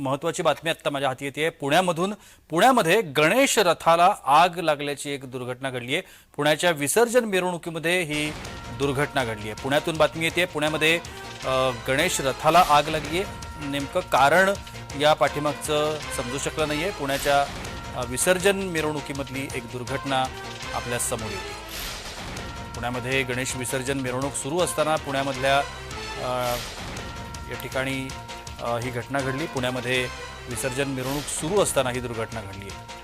महत्वाची बातमी आत्ता माझ्या हाती येते पुण्यामधून पुण्यामध्ये गणेश रथाला आग लागल्याची एक दुर्घटना घडली आहे. पुण्याच्या विसर्जन मिरवणुकीमध्ये ही दुर्घटना घडली आहे. पुण्यातून बातमी येते पुण्यामध्ये गणेश रथाला आग लागली आहे. नेमकं कारण या पाठीमागचं समजू शकलं नाही आहे पुण्याच्या विसर्जन मिरवणुकीमधली एक दुर्घटना आपल्यासमोर येते. पुण्यामध्ये गणेश विसर्जन मिरवणूक सुरू असताना पुण्यामधल्या या ठिकाणी ही घटना घडली. पुण्यामध्ये विसर्जन मिरवणूक सुरू असताना ही दुर्घटना घडली. आहे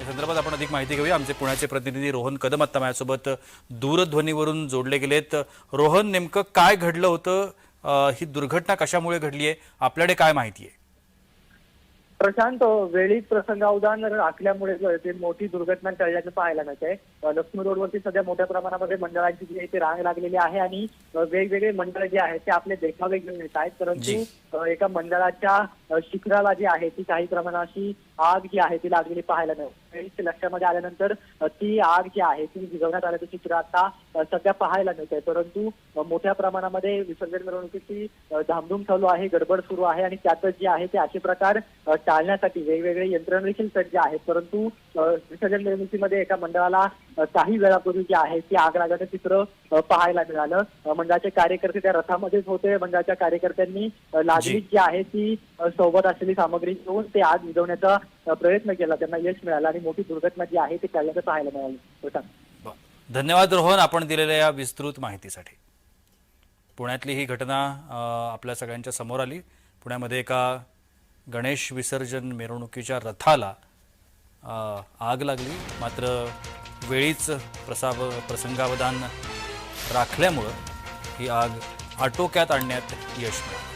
या संदर्भात आपण अधिक माहिती घेऊया. आमचे पुण्याचे प्रतिनिधी रोहन कदम आत्ता माझ्यासोबत दूरध्वनीवरून जोडले गेलेत. रोहन नेमकं काय घडलं होतं? ही दुर्घटना कशामुळे घडली आहे आपल्याकडे काय माहिती आहे? प्रशांत वेळीच प्रसंगावधान ते मोठी दुर्घटना टळल्याचं पाहायला मिळतंय अ, लक्ष्मी रोडवरती सध्या मोठ्या प्रमाणामध्ये मंडळांची जी आहे ती रांग लागलेली आहे आणि वेगवेगळे मंडळ जे आहेत ते आपले देखावे घेऊन येत आहेत. परंतु एका मंडळाच्या शिखराला जी आहे ती काही प्रमाणात अशी आग जी आहे ती लागलेली पाहायला मिळते लक्षामध्ये आल्यानंतर ती आग जी आहे ती विझवण्यात आल्याचं चित्र आता सध्या पाहायला मिळतंय. परंतु अ, मोठ्या प्रमाणामध्ये विसर्जन मिरवणुकीची धामधूम चालू आहे गडबड सुरू आहे आणि त्यातच जे आहे ते असे प्रकार टाळण्यासाठी वेगवेगळे यंत्रणा देखील सज्ज आहेत. परंतु विसर्जन मिरवणुकीमध्ये एका मंडळाला काही वेळापूर्वी जे आहे ती आग लागल्याचं चित्र पाहायला मिळालं. मंडळाचे कार्यकर्ते त्या रथामध्येच होते. मंडळाच्या कार्यकर्त्यांनी लागलीच जी. आहे ती सोबत असलेली सामग्री घेऊन ते आग विझवण्याचा प्रयत्न केला. त्यांना यश मिळालं आणि मोठी दुर्घटना जी आहे ती टळल्याचं पाहायला मिळालं. धन्यवाद रोहन आपण दिलेल्या या विस्तृत माहितीसाठी. पुण्यातली ही घटना आपल्या सगळ्यांच्या समोर आली. पुण्यामध्ये एका गणेश विसर्जन मिरवणुकीच्या रथाला आग लागली. मात्र वेळीच प्रसाव प्रसंगावधान राखल्यामुळं ही आग आटोक्यात आणण्यात यश मिळालं.